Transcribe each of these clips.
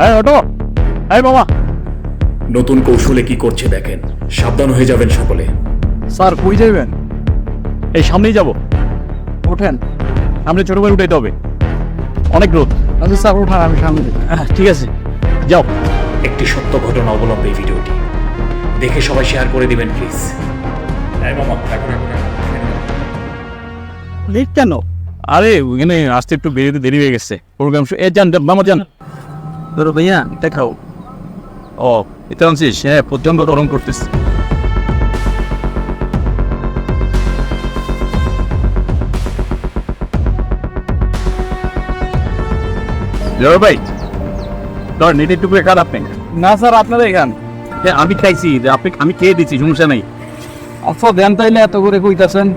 এই অটো এই বাবা নতুন কৌশলে কি করছে দেখেন। সাবধান হয়ে যাবেন সকলে। স্যার কই যাবেন এই সামনেই যাব। ওঠেন। সামনে ছোট করে উঠাইতে হবে। অনেক রোদ। আচ্ছা স্যার ওঠান আমি সামনে ঠিক আছে। যাও। একটি সত্য ঘটনা অবলম্বে এই ভিডিওটি। দেখে সবাই শেয়ার করে দিবেন প্লিজ। লেট কেন? আরে ওখানে আসতে একটু বেরিয়ে দেরি হয়ে গেছে। প্রোগ্রাম এ যান, মামা যান। ধরো ভাইয়া দেখাও ও এটা আনছিস হ্যাঁ প্রচণ্ড গরম করতেছে। জয় ভাই ধর নেটের টুকরে কার আপনি। না স্যার আপনারা এখান হ্যাঁ আমি খাইছি যে আপনি আমি খেয়ে দিচ্ছি সমস্যা নাই। আচ্ছা দেন তাইলে এত করে কইতাছেন।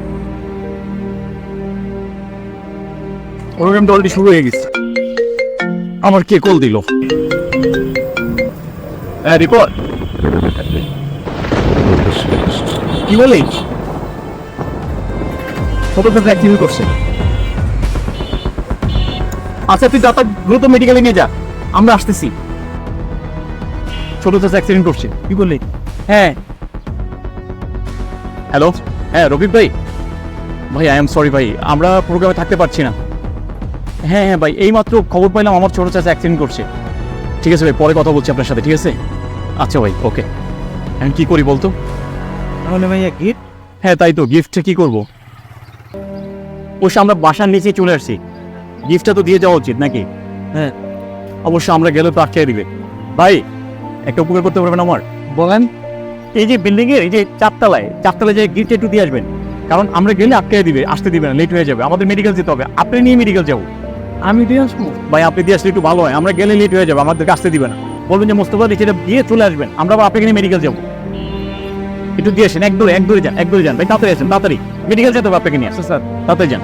প্রোগ্রামটা অলরেডি শুরু হয়ে গেছে। আমার কে কল দিল? হ্যাঁ রিপোর্ট কি বলিস ছোট অ্যাক্টিভিটি করছে। আচ্ছা তুই দাতা দ্রুত মেডিকেলে নিয়ে যা। আমরা আসতেছি। ছোট ছোট অ্যাক্সিডেন্ট করছে। কি বললি? হ্যাঁ। হ্যালো হ্যাঁ রবিক ভাই। ভাই আই এম সরি ভাই। আমরা প্রোগ্রামে থাকতে পারছি না। হ্যাঁ হ্যাঁ ভাই এইমাত্র খবর পাইলাম আমার ছোটো চাচা অ্যাক্সিডেন্ট করছে। ঠিক আছে ভাই পরে কথা বলছি আপনার সাথে ঠিক আছে? আচ্ছা ভাই ওকে এখন কি করি বলতো? তাহলে ভাইয়া গিফট হ্যাঁ তাই তো গিফটটা কি করব? অবশ্য আমরা বাসার নিচে চলে আসছি। গিফটটা তো দিয়ে যাওয়া উচিত নাকি? হ্যাঁ। অবশ্য আমরা গেলে তো আটকে দিবে। ভাই একটা উপকার করতে পারবেন আমার? বলেন। এই যে বিল্ডিং এর এই যে চারতলায় চারতলায় যে গিফট একটু দিয়ে আসবেন। কারণ আমরা গেলে আটকে দিবে আসতে দিবে না লেট হয়ে যাবে। আমাদের মেডিকেল যেতে হবে আপনি নিয়ে মেডিকেল যাব। আমি দিয়ে আসব। ভাই আপনি দিয়ে আসলে একটু ভালো হয়। আমরা গেলে লেট হয়ে যাবে আমাদেরকে আসতে দিবে না। বলবেন যে মোস্তফা নিচে দিয়ে চলে আসবেন। আমরা আপনাকে নিয়ে মেডিকেল যাব। একটু দিয়ে আসেন এক দূরে এক দূরে যান এক দূরে যান। ভাই তাড়াতাড়ি আসেন তাড়াতাড়ি। মেডিকেল যেতে হবে আপনাকে নিয়ে। আসতে স্যার। তাড়াতাড়ি যান।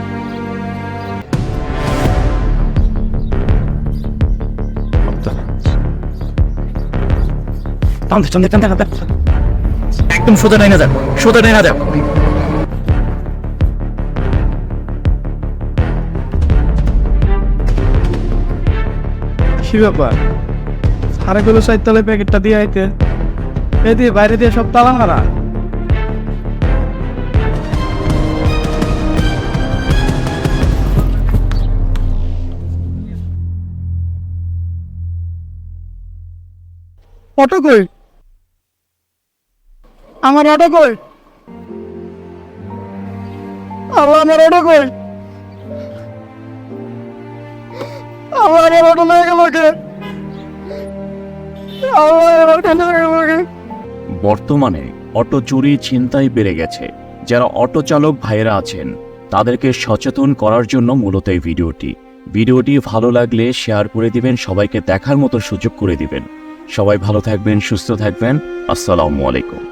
একদম সোজা নাই না যাক সোজা নাই না যাক কি ব্যাপার? সাড়ে গুলো সাইড তলে প্যাকেটটা দিয়ে আইতে। এ দিয়ে বাইরে দিয়ে সব তালা মারা। অটো কই? আমার অটো কই? আমার অটো কই? আল্লাহ কে বর্তমানে অটো চুরি ছিনতাই বেড়ে গেছে। যারা অটো চালক ভাইয়েরা আছেন, তাদেরকে সচেতন করার জন্য মূলত এই ভিডিওটি। ভিডিওটি ভালো লাগলে শেয়ার করে দিবেন, সবাইকে দেখার মতো সুযোগ করে দিবেন। সবাই ভালো থাকবেন, সুস্থ থাকবেন। আসসালামু আলাইকুম।